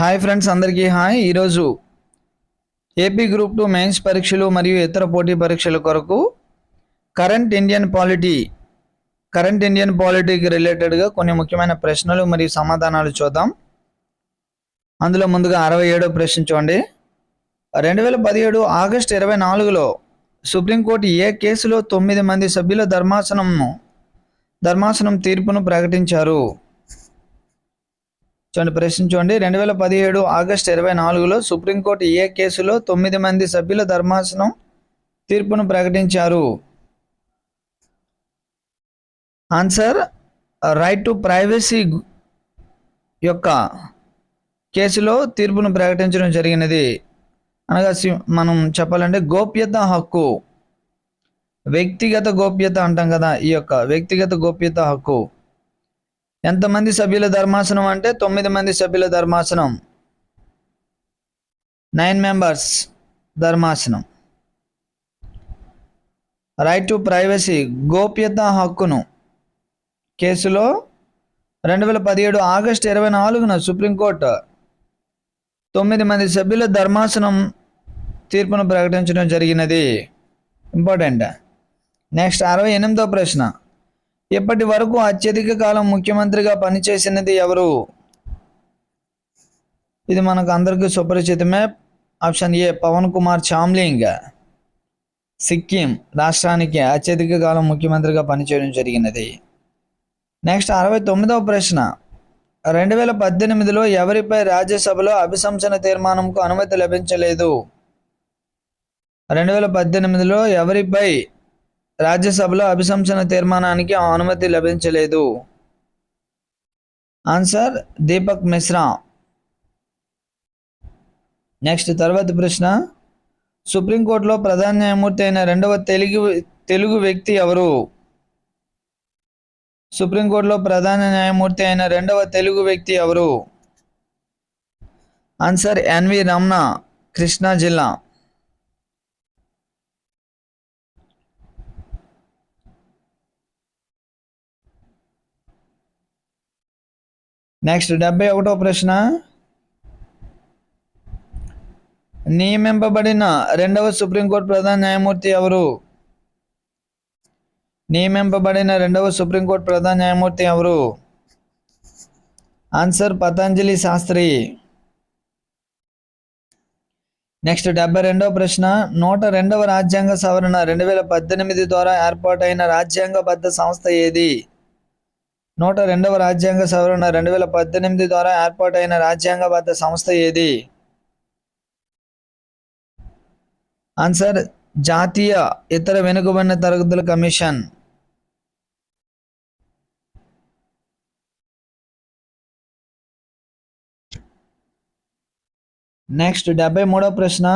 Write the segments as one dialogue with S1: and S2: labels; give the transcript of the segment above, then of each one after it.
S1: Hi friends అందరికీ hi. ఈరోజు AP group two mains పరీక్షలు మరియు ఇతర పోటీ పరీక్షల కొరకు current Indian polity current Indian పాలిటీకి రిలేటెడ్గా కొన్ని ముఖ్యమైన ప్రశ్నలు మరియు సమాధానాలు చూద్దాం. అందులో ముందుగా అరవై ఏడో ప్రశ్న చూడండి. రెండు వేల పదిహేడు ఆగస్టు ఇరవై నాలుగులో సుప్రీంకోర్టు ఏ కేసులో తొమ్మిది మంది సభ్యుల ధర్మాసనంను ధర్మాసనం తీర్పును ప్రకటించారు? చూడండి ప్రశ్న చూడండి రెండు వేల పదిహేడు ఆగస్టు ఇరవై నాలుగులో సుప్రీంకోర్టు ఏ కేసులో తొమ్మిది మంది సభ్యుల ధర్మాసనం తీర్పును ప్రకటించారు? ఆన్సర్ రైట్ టు ప్రైవసీ యొక్క కేసులో తీర్పును ప్రకటించడం జరిగినది. అనగా మనం చెప్పాలంటే గోప్యత హక్కు. వ్యక్తిగత గోప్యత అంటాం కదా ఈ యొక్క వ్యక్తిగత గోప్యత హక్కు. ఎంతమంది సభ్యుల ధర్మాసనం అంటే తొమ్మిది మంది సభ్యుల ధర్మాసనం? నైన్ మెంబర్స్ ధర్మాసనం. రైట్ టు ప్రైవసీ గోప్యత హక్కును. కేసులో రెండు వేల పదిహేడు ఆగస్టు ఇరవై నాలుగున సుప్రీంకోర్టు తొమ్మిది మంది సభ్యుల ధర్మాసనం తీర్పును ప్రకటించడం జరిగినది. ఇంపార్టెంట్ నెక్స్ట్ అరవై ఎనిమిదో ప్రశ్న. ఇప్పటి వరకు అత్యధిక కాలం ముఖ్యమంత్రిగా పనిచేసినది ఎవరు? ఇది మనకు అందరికీ సుపరిచితమే. Option A Pawan Kumar Chamling. Sikkim రాష్ట్రానికి అత్యధిక కాలం ముఖ్యమంత్రిగా పనిచేయడం జరిగినది. నెక్స్ట్ అరవై తొమ్మిదవ ప్రశ్న. రెండు వేల పద్దెనిమిదిలో ఎవరిపై రాజ్యసభలో అభిశంసన తీర్మానంకు అనుమతి లభించలేదు? రెండు వేల పద్దెనిమిదిలో ఎవరిపై రాజ్యసభలో అభిశంసన తీర్మానానికి అనుమతి లభించలేదు. ఆన్సర్ దీపక్ మిశ్రా. నెక్స్ట్ తర్వాత ప్రశ్న. సుప్రీంకోర్టులో ప్రధాన న్యాయమూర్తి అయిన రెండవ తెలుగు తెలుగు వ్యక్తి ఎవరు? సుప్రీంకోర్టులో ప్రధాన న్యాయమూర్తి అయిన రెండవ తెలుగు వ్యక్తి ఎవరు? ఆన్సర్ ఎన్వి రమణ కృష్ణా జిల్లా. నెక్స్ట్ డెబ్బై ఒకటో ప్రశ్న. నియమింపబడిన రెండవ సుప్రీంకోర్టు ప్రధాన న్యాయమూర్తి ఎవరు? నియమింపబడిన రెండవ సుప్రీంకోర్టు ప్రధాన న్యాయమూర్తి ఎవరు? ఆన్సర్ పతంజలి శాస్త్రి. నెక్స్ట్ డెబ్బై రెండవ ప్రశ్న. నూట రెండవ రాజ్యాంగ సవరణ రెండు వేల పద్దెనిమిది ద్వారా ఏర్పాటైన రాజ్యాంగబద్ధ సంస్థ ఏది? నూట రెండవ రాజ్యాంగ సవరణ రెండు వేల పద్దెనిమిది ద్వారా ఏర్పాటైన రాజ్యాంగబద్ధ సంస్థ ఏది? ఆన్సర్ జాతీయ ఇతర వెనుకబడిన తరగతుల కమిషన్. నెక్స్ట్ డెబ్బై మూడవ ప్రశ్న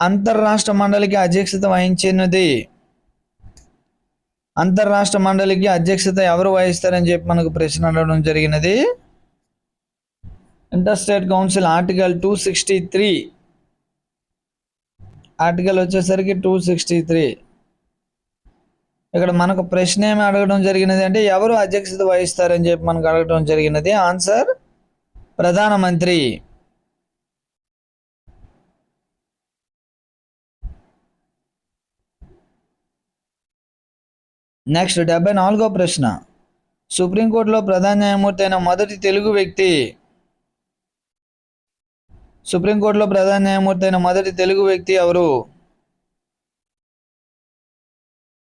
S1: అంతర్రాష్ట్ర మండలికి అధ్యక్షత వహించినది. అంతర్రాష్ట్ర మండలికి అధ్యక్షత ఎవరు వహిస్తారని చెప్పి మనకు ప్రశ్న అడగడం జరిగినది. Inter state council article two sixty three article వచ్చేసరికి టూ సిక్స్టీ త్రీ ఇక్కడ మనకు ప్రశ్న ఏమి అడగడం జరిగినది అంటే ఎవరు అధ్యక్షత వహిస్తారని చెప్పి మనకు అడగడం జరిగినది. ఆన్సర్ ప్రధానమంత్రి. నెక్స్ట్ డెబ్బై నాలుగో ప్రశ్న. సుప్రీంకోర్టులో ప్రధాన న్యాయమూర్తి అయిన మొదటి తెలుగు వ్యక్తి. సుప్రీంకోర్టులో ప్రధాన న్యాయమూర్తి అయిన మొదటి తెలుగు వ్యక్తి ఎవరు?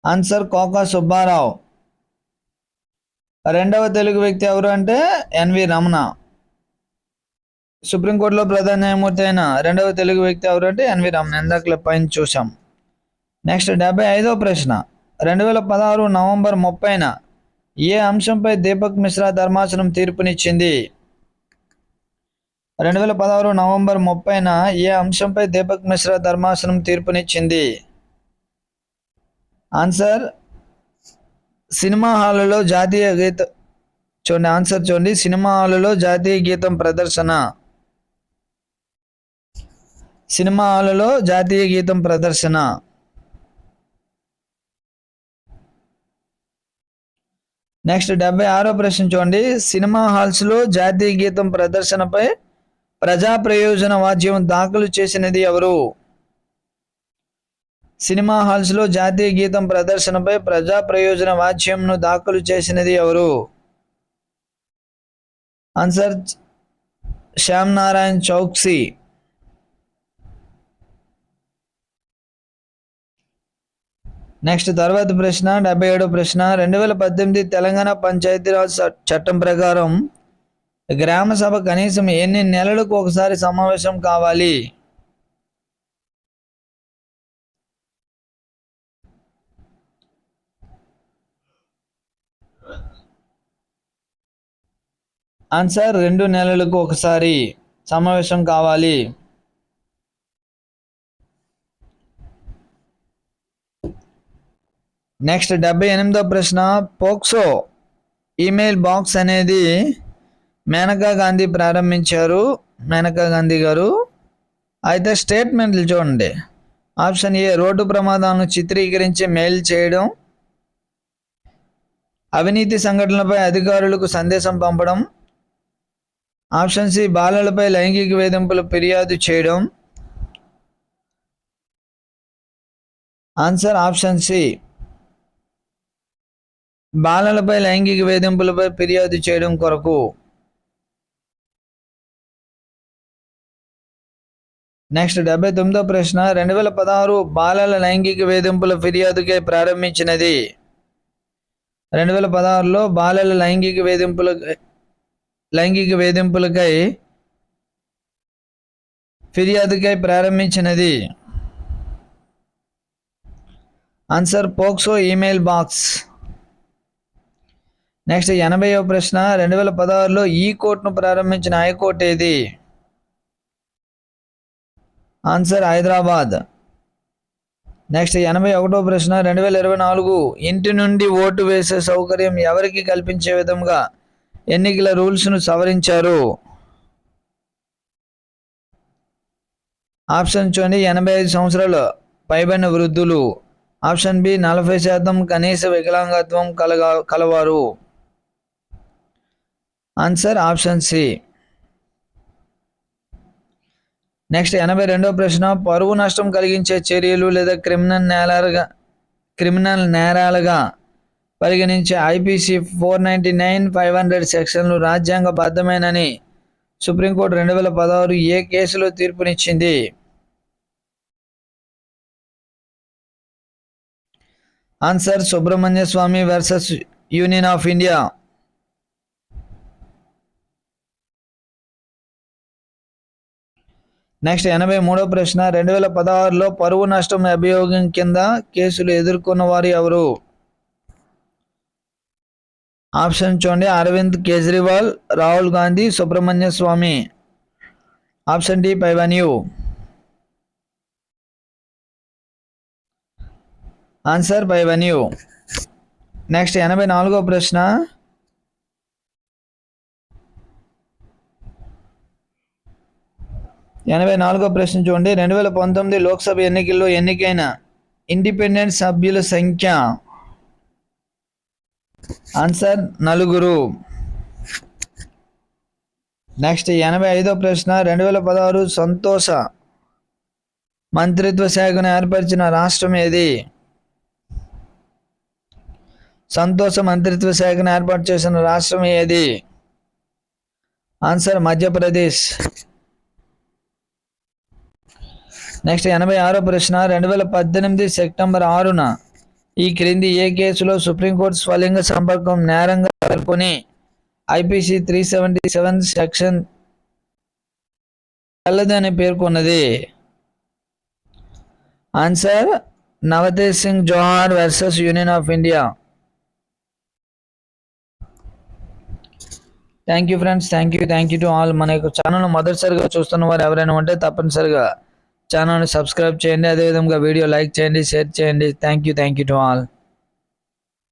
S1: ఆన్సర్ కోకా సుబ్బారావు. రెండవ తెలుగు వ్యక్తి ఎవరు అంటే ఎన్వి రమణ. సుప్రీంకోర్టులో ప్రధాన న్యాయమూర్తి అయిన రెండవ తెలుగు వ్యక్తి ఎవరు అంటే ఎన్వి రమణ. ఇందాక పైన చూసాం నెక్స్ట్ డెబ్బై ఐదో ప్రశ్న. రెండు వేల పదహారు నవంబర్ ముప్పైన ఏ అంశంపై దీపక్ మిశ్రా ధర్మాసనం తీర్పునిచ్చింది? రెండు వేల పదహారు నవంబర్ ముప్పైన ఏ అంశంపై దీపక్ మిశ్రా ధర్మాసనం తీర్పునిచ్చింది? ఆన్సర్ సినిమా హాలులో జాతీయ గీత చూడండి ఆన్సర్ చూడండి సినిమా హాలులో జాతీయ గీతం ప్రదర్శన. సినిమా హాలులో జాతీయ గీతం ప్రదర్శన. నెక్స్ట్ డెబ్బై ఆరో ప్రశ్న చూడండి. సినిమా హాల్స్లో జాతీయ గీతం ప్రదర్శనపై ప్రజా ప్రయోజన వాద్యం దాఖలు చేసినది ఎవరు? సినిమా హాల్స్లో జాతీయ గీతం ప్రదర్శనపై ప్రజా ప్రయోజన వాద్యంను దాఖలు చేసినది ఎవరు? ఆన్సర్ శ్యామ్ నారాయణ్ చౌక్సీ. నెక్స్ట్ తర్వాత ప్రశ్న డెబ్బై ఏడో ప్రశ్న. రెండు వేల పద్దెనిమిది తెలంగాణ పంచాయతీరాజ్ చట్టం ప్రకారం గ్రామ సభ కనీసం ఎన్ని నెలలకు ఒకసారి సమావేశం కావాలి? ఆన్సర్ రెండు నెలలకు ఒకసారి సమావేశం కావాలి. నెక్స్ట్ డెబ్బై ఎనిమిదో ప్రశ్న పోక్సో ఈమెయిల్ బాక్స్ అనేది మేనకా గాంధీ ప్రారంభించారు. మేనకా గాంధీ గారు అయితే స్టేట్మెంట్లు చూడండి. ఆప్షన్ ఏ రోడ్డు ప్రమాదాలను చిత్రీకరించి మెయిల్ చేయడం అవినీతి సంఘటనలపై అధికారులకు సందేశం పంపడం ఆప్షన్ సి బాలలపై లైంగిక వేధింపులు ఫిర్యాదు చేయడం. ఆన్సర్ ఆప్షన్ సి బాలలపై లైంగిక వేధింపులపై ఫిర్యాదు చేయడం కొరకు. నెక్స్ట్ డెబ్బై తొమ్మిదో ప్రశ్న రెండు వేల పదహారు బాలల లైంగిక వేధింపుల ఫిర్యాదుకై ప్రారంభించినది. రెండు వేల పదహారులో బాలల లైంగిక వేధింపుల లైంగిక వేధింపులకై ఫిర్యాదుకై ప్రారంభించినది. Answer POCSO email box. Next ఎనభైవ ప్రశ్న రెండు వేల పదహారులో ఈ కోర్టును ప్రారంభించిన హైకోర్టు ఏది? ఆన్సర్ హైదరాబాద్. నెక్స్ట్ ఎనభై ఒకటో ప్రశ్న రెండు వేల ఇరవై నాలుగు ఇంటి నుండి ఓటు వేసే సౌకర్యం ఎవరికి కల్పించే విధంగా ఎన్నికల రూల్స్ను సవరించారు? ఆప్షన్ చూడండి ఎనభై ఐదు సంవత్సరాలు పైబడిన వృద్ధులు. ఆప్షన్ బి నలభై శాతం కనీస వికలాంగత్వం కలగా కలవారు. ఆన్సర్ ఆప్షన్ సి నెక్స్ట్ ఎనభై రెండవ ప్రశ్న. పరువు నష్టం కలిగించే చర్యలు లేదా క్రిమినల్ నేరాలుగా క్రిమినల్ నేరాలుగా పరిగణించే IPC four ninety nine five hundred సెక్షన్లు రాజ్యాంగబద్ధమేనని సుప్రీంకోర్టు రెండు వేల పదహారు ఏ కేసులో తీర్పునిచ్చింది? Answer Subramanya Swamy versus union of India. Next ఎనభై మూడో ప్రశ్న రెండు వేల పదహారులో పరువు నష్టం అభియోగం కింద కేసులు ఎదుర్కొన్న వారు ఎవరు? ఆప్షన్ చూడండి. అరవింద్ కేజ్రీవాల్ రాహుల్ గాంధీ సుబ్రహ్మణ్య స్వామి. ఆప్షన్ డి పైవన్యూ. ఆన్సర్ పైవన్యూ. నెక్స్ట్ ఎనభై నాలుగో ప్రశ్న ఎనభై నాలుగో ప్రశ్న చూడండి. రెండు వేల పంతొమ్మిది లోక్సభ ఎన్నికల్లో ఎన్నికైన ఇండిపెండెంట్ సభ్యుల సంఖ్య? ఆన్సర్ నలుగురు. నెక్స్ట్ ఎనభై ఐదో ప్రశ్న. రెండు వేల పదహారు సంతోష మంత్రిత్వ శాఖను ఏర్పరిచిన రాష్ట్రం ఏది? సంతోష మంత్రిత్వ శాఖను ఏర్పాటు చేసిన రాష్ట్రం ఏది? ఆన్సర్ మధ్యప్రదేశ్. నెక్స్ట్ ఎనభై ఆరో ప్రశ్న రెండు వేల పద్దెనిమిది సెప్టెంబర్ ఆరున ఈ క్రింది ఏ కేసులో సుప్రీంకోర్టు స్వలింగ సంపర్కం నేరంగా పేర్కొని IPC three seventy seven section అని పేర్కొన్నది? Answer Navtej Singh Johar versus union of India. Thank you friends thank you thank you to all. మన యొక్క ఛానల్ మొదటిసారిగా చూస్తున్న వారు ఎవరైనా ఉంటే తప్పనిసరిగా ఛానల్ని సబ్స్క్రైబ్ చేయండి. అదేవిధంగా వీడియో లైక్ చేయండి షేర్ చేయండి. Thank you thank you to all